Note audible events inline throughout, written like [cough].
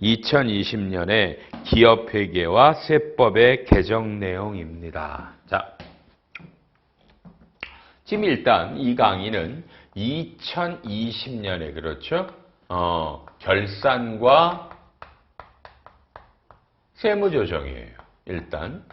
2020년에 기업회계와 세법의 개정 내용입니다. 자, 지금 일단 이 강의는 2020년에 그렇죠? 어, 결산과 세무조정이에요. 일단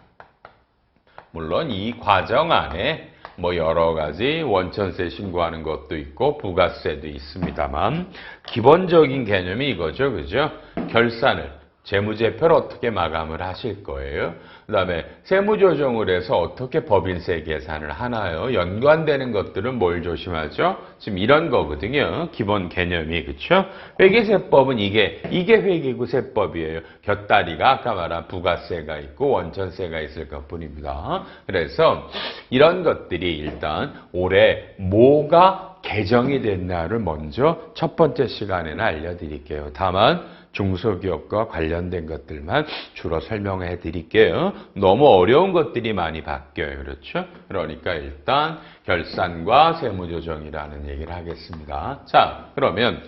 물론 이 과정 안에 뭐 여러 가지 원천세 신고하는 것도 있고 부가세도 있습니다만 기본적인 개념이 이거죠. 그죠? 결산을 재무제표를 어떻게 마감을 하실 거예요? 그 다음에 세무조정을 해서 어떻게 법인세 계산을 하나요? 연관되는 것들은 뭘 조심하죠? 지금 이런 거거든요. 기본 개념이, 그쵸? 회계세법은 이게, 이게 회계구세법이에요. 곁다리가 아까 말한 부가세가 있고 원천세가 있을 것 뿐입니다. 그래서 이런 것들이 일단 올해 뭐가 개정이 됐나를 먼저 첫 번째 시간에는 알려드릴게요. 다만, 중소기업과 관련된 것들만 주로 설명해 드릴게요. 너무 어려운 것들이 많이 바뀌어요. 그렇죠? 그러니까 일단 결산과 세무조정이라는 얘기를 하겠습니다. 자, 그러면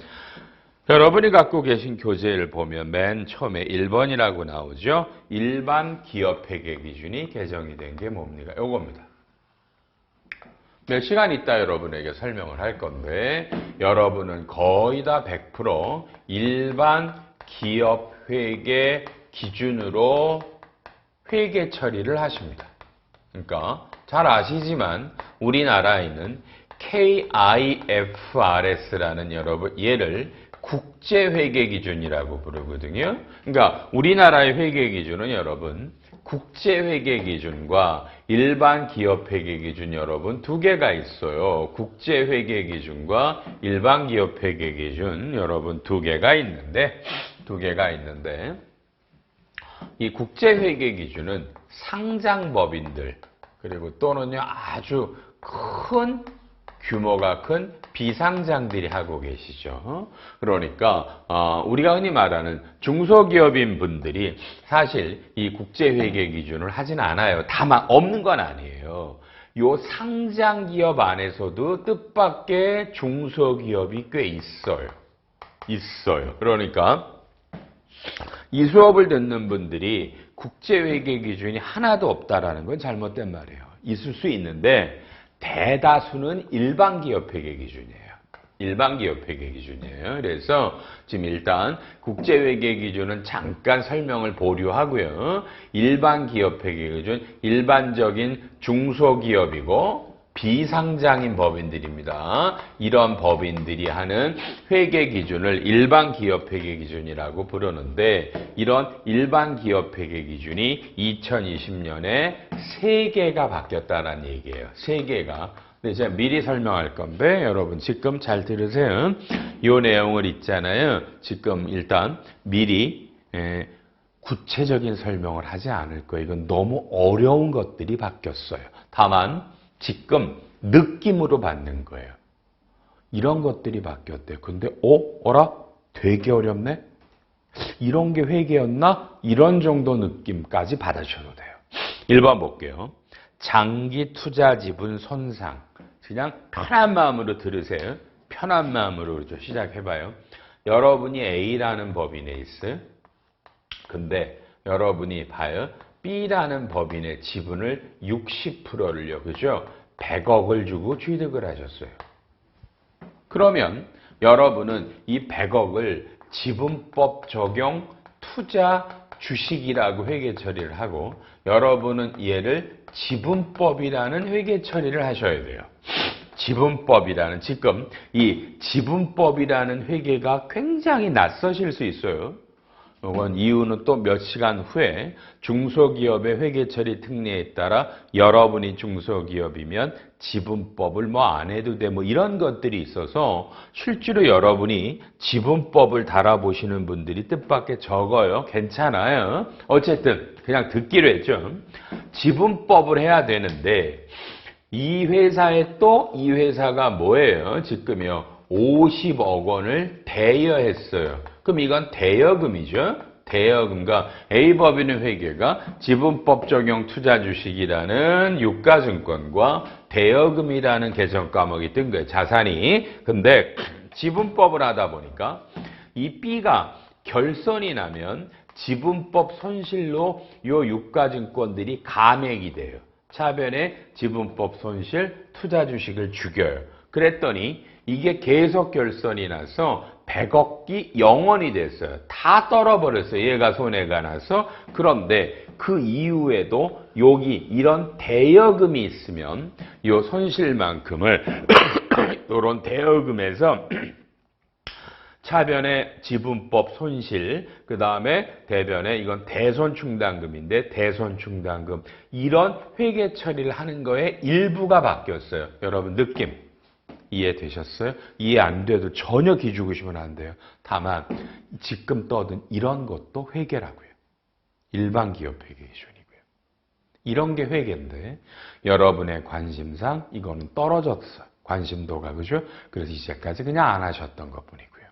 여러분이 갖고 계신 교재를 보면 맨 처음에 1번이라고 나오죠? 일반 기업 회계 기준이 개정이 된 게 뭡니까? 요겁니다. 몇 시간 있다 여러분에게 설명을 할 건데 여러분은 거의 다 100% 일반 기업 회계 기준으로 회계 처리를 하십니다. 그러니까 잘 아시지만 우리나라에는 KIFRS라는 여러분 얘를 국제 회계 기준이라고 부르거든요. 그러니까 우리나라의 회계 기준은 여러분 국제 회계 기준과 일반 기업 회계 기준 여러분 두 개가 있어요. 국제 회계 기준과 일반 기업 회계 기준 여러분 두 개가 있는데 두 개가 있는데 이 국제 회계 기준은 상장 법인들 그리고 또는요 아주 큰 규모가 큰 비상장들이 하고 계시죠. 그러니까 어, 우리가 흔히 말하는 중소기업인 분들이 사실 이 국제회계 기준을 하진 않아요. 다만 없는 건 아니에요. 요 상장기업 안에서도 뜻밖의 중소기업이 꽤 있어요. 있어요. 그러니까 이 수업을 듣는 분들이 국제회계 기준이 하나도 없다라는 건 잘못된 말이에요. 있을 수 있는데 대다수는 일반 기업 회계 기준이에요. 일반 기업 회계 기준이에요. 그래서 지금 일단 국제 회계 기준은 잠깐 설명을 보류하고요. 일반 기업 회계 기준 일반적인 중소기업이고 비상장인 법인들입니다. 이런 법인들이 하는 회계 기준을 일반 기업 회계 기준이라고 부르는데 이런 일반 기업 회계 기준이 2020년에 3개가 바뀌었다는 얘기예요. 3개가. 근데 제가 미리 설명할 건데 여러분 지금 잘 들으세요. 이 내용을 있잖아요. 지금 일단 미리 에, 구체적인 설명을 하지 않을 거예요. 이건 너무 어려운 것들이 바뀌었어요. 다만 지금 느낌으로 받는 거예요. 이런 것들이 바뀌었대요. 근데 어? 어라? 되게 어렵네? 이런 게 회계였나? 이런 정도 느낌까지 받아주셔도 돼요. 1번 볼게요. 장기 투자 지분 손상. 그냥 편한 마음으로 들으세요. 편한 마음으로 시작해봐요. 여러분이 A라는 법인에 있어요. 근데 여러분이 봐요. B라는 법인의 지분을 60%를요. 그죠? 100억을 주고 취득을 하셨어요. 그러면 여러분은 이 100억을 지분법 적용 투자 주식이라고 회계 처리를 하고 여러분은 얘를 지분법이라는 회계 처리를 하셔야 돼요. 지분법이라는 지금 이 지분법이라는 회계가 굉장히 낯서실 수 있어요. 이건 이유는 또 몇 시간 후에 중소기업의 회계처리 특례에 따라 여러분이 중소기업이면 지분법을 뭐 안 해도 돼 뭐 이런 것들이 있어서 실제로 여러분이 지분법을 달아보시는 분들이 뜻밖의 적어요. 괜찮아요. 어쨌든 그냥 듣기로 했죠. 지분법을 해야 되는데 이 회사에 또 이 회사가 뭐예요? 지금요. 50억 원을 대여했어요. 그럼 이건 대여금이죠. 대여금과 A법인의 회계가 지분법 적용 투자 주식이라는 유가증권과 대여금이라는 개정 과목이 뜬 거예요. 자산이. 근데 지분법을 하다 보니까 이 B가 결손이 나면 지분법 손실로 요 유가증권들이 감액이 돼요. 차변에 지분법 손실 투자 주식을 죽여요. 그랬더니 이게 계속 결손이 나서 100억이 영원이 됐어요. 다 떨어버렸어요. 얘가 손해가 나서. 그런데 그 이후에도 여기 이런 대여금이 있으면 요 손실만큼을 [coughs] 이런 대여금에서 [coughs] 차변의 지분법 손실, 그 다음에 대변에 이건 대손충당금인데 대손충당금 이런 회계 처리를 하는 거에 일부가 바뀌었어요. 여러분 느낌 이해되셨어요? 이해 안 돼도 전혀 기죽으시면 안 돼요. 다만 지금 떠든 이런 것도 회계라고요. 일반 기업 회계 기준이고요. 이런 게 회계인데 여러분의 관심상 이거는 떨어졌어요. 관심도가 그죠? 그래서 이제까지 그냥 안 하셨던 것뿐이고요.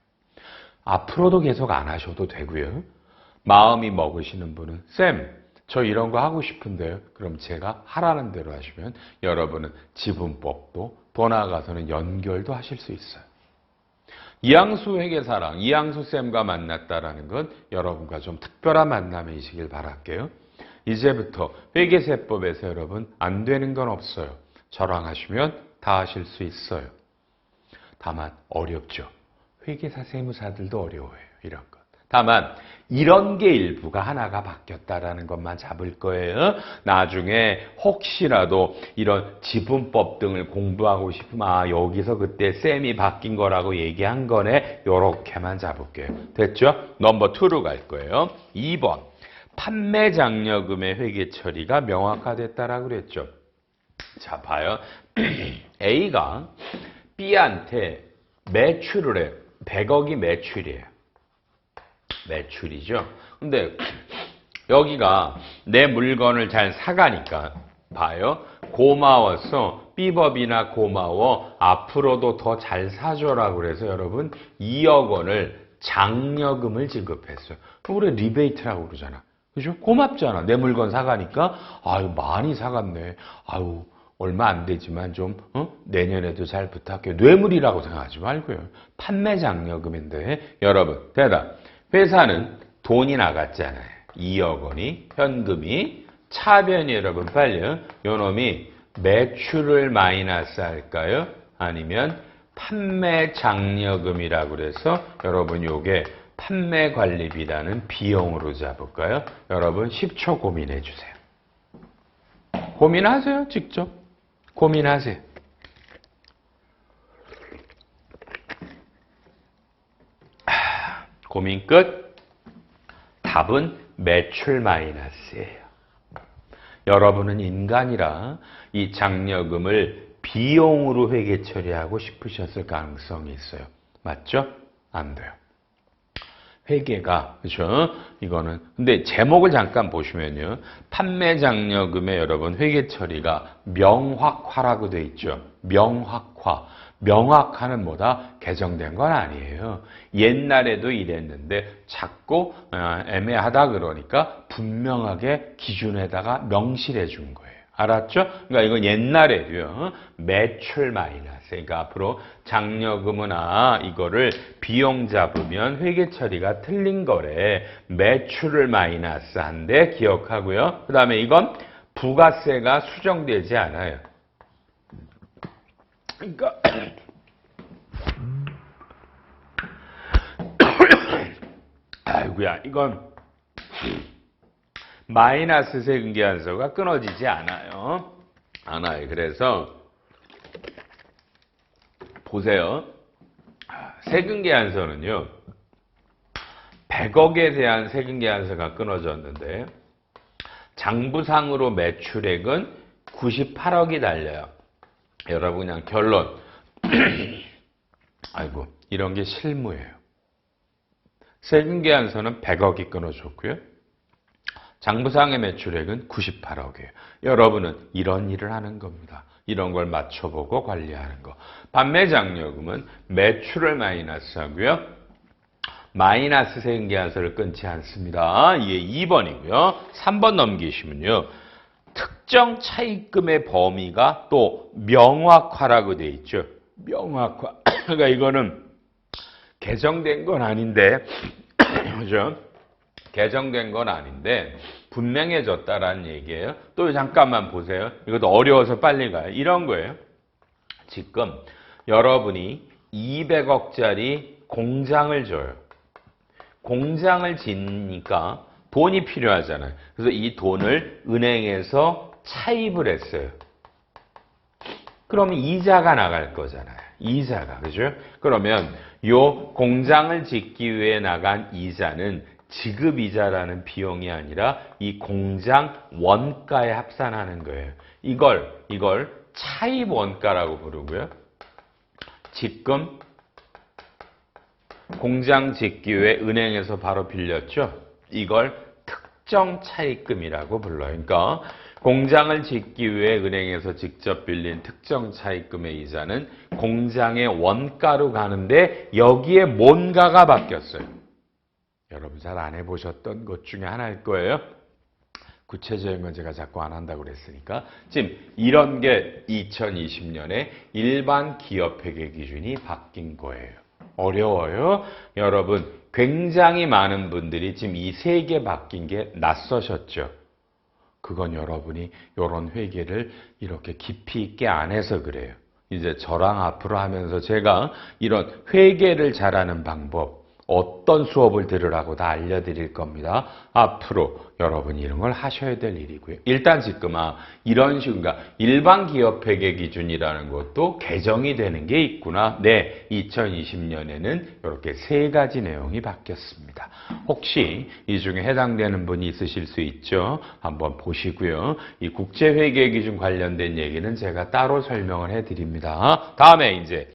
앞으로도 계속 안 하셔도 되고요. 마음이 먹으시는 분은 쌤, 저 이런 거 하고 싶은데요. 그럼 제가 하라는 대로 하시면 여러분은 지분법도 더 나아가서는 연결도 하실 수 있어요. 이양수 회계사랑 이양수 쌤과 만났다라는 건 여러분과 좀 특별한 만남이시길 바랄게요. 이제부터 회계세법에서 여러분 안 되는 건 없어요. 저랑 하시면 다 하실 수 있어요. 다만 어렵죠. 회계사 세무사들도 어려워요. 이런 것. 다만 이런 게 일부가 하나가 바뀌었다라는 것만 잡을 거예요. 나중에 혹시라도 이런 지분법 등을 공부하고 싶으면 아 여기서 그때 쌤이 바뀐 거라고 얘기한 거네. 요렇게만 잡을게요. 됐죠? 넘버 2로 갈 거예요. 2번. 판매 장려금의 회계 처리가 명확화됐다라고 그랬죠. 자, 봐요. [clears throat] A가 B한테 매출을 해요. 100억이 매출이에요. 매출이죠. 근데 여기가 내 물건을 잘 사가니까 봐요. 고마워서 B법이나 고마워 앞으로도 더 잘 사줘라 그래서 여러분 2억 원을 장려금을 지급했어요. 우리 리베이트라고 그러잖아. 그죠? 고맙잖아. 내 물건 사가니까 아유 많이 사갔네. 아유 얼마 안 되지만 좀 어? 내년에도 잘 부탁해요. 뇌물이라고 생각하지 말고요. 판매 장려금인데 여러분 대답. 회사는 돈이 나갔잖아요. 2억 원이 현금이 차변이 여러분 빨리요. 요놈이 매출을 마이너스 할까요? 아니면 판매 장려금이라고 그래서 여러분 요게 판매 관리비라는 비용으로 잡을까요? 여러분 10초 고민해 주세요. 고민하세요, 직접. 고민하세요. 하, 고민 끝. 답은 매출 마이너스예요. 여러분은 인간이라 이 장려금을 비용으로 회계 처리하고 싶으셨을 가능성이 있어요. 맞죠? 안 돼요. 회계가 그렇죠? 이거는 근데 제목을 잠깐 보시면요. 판매 장려금의 여러분 회계 처리가 명확화라고 돼 있죠. 명확화. 명확하는 뭐다 개정된 건 아니에요. 옛날에도 이랬는데 자꾸 어, 애매하다 그러니까 분명하게 기준에다가 명시해 준 거예요. 알았죠? 그러니까 이건 옛날에도요. 매출 마이너스. 그러니까 앞으로 장려금은 아 이거를 비용 잡으면 회계 처리가 틀린 거래. 매출을 마이너스 한데 기억하고요. 그 다음에 이건 부가세가 수정되지 않아요. 그러니까 [coughs] 아이고야 이건 마이너스 세금계산서가 끊어지지 않아요. 않아요. 그래서 보세요. 세금계산서는요. 100억에 대한 세금계산서가 끊어졌는데 장부상으로 매출액은 98억이 달려요. 여러분 그냥 결론. [clears throat] 아이고 이런 게 실무예요. 세금계산서는 100억이 끊어졌고요. 장부상의 매출액은 98억이에요. 여러분은 이런 일을 하는 겁니다. 이런 걸 맞춰보고 관리하는 거. 판매 장려금은 매출을 마이너스 하고요. 마이너스 세금계산서를 끊지 않습니다. 이게 2번이고요. 3번 넘기시면요. 특정 차입금의 범위가 또 명확화라고 돼 있죠. 명확화. [coughs] 그러니까 이거는 개정된 건 아닌데? [coughs] 그죠? 개정된 건 아닌데 분명해졌다라는 얘기예요. 또 잠깐만 보세요. 이것도 어려워서 빨리 가요. 이런 거예요. 지금 여러분이 200억짜리 공장을 줘요. 공장을 짓니까 돈이 필요하잖아요. 그래서 이 돈을 은행에서 차입을 했어요. 그러면 이자가 나갈 거잖아요. 이자가. 그죠? 그러면 요 공장을 짓기 위해 나간 이자는 지급 이자라는 비용이 아니라 이 공장 원가에 합산하는 거예요. 이걸 이걸 차입 원가라고 부르고요. 지금 공장 짓기 위해 은행에서 바로 빌렸죠. 이걸 특정 차입금이라고 불러요. 그러니까 공장을 짓기 위해 은행에서 직접 빌린 특정 차입금의 이자는 공장의 원가로 가는데 여기에 뭔가가 바뀌었어요. 여러분 잘 안 해보셨던 것 중에 하나일 거예요. 구체적인 건 제가 자꾸 안 한다고 그랬으니까 지금 이런 게 2020년에 일반 기업 회계 기준이 바뀐 거예요. 어려워요. 여러분 굉장히 많은 분들이 지금 이세개 바뀐 게 낯서셨죠. 그건 여러분이 이런 회계를 이렇게 깊이 있게 안 해서 그래요. 이제 저랑 앞으로 하면서 제가 이런 회계를 잘하는 방법, 어떤 수업을 들으라고 다 알려드릴 겁니다. 앞으로 여러분이 이런 걸 하셔야 될 일이고요. 일단 지금 아 이런 식으로 일반 기업 회계 기준이라는 것도 개정이 되는 게 있구나. 네, 2020년에는 이렇게 세 가지 내용이 바뀌었습니다. 혹시 이 중에 해당되는 분이 있으실 수 있죠. 한번 보시고요. 이 국제 회계 기준 관련된 얘기는 제가 따로 설명을 해 드립니다. 다음에 이제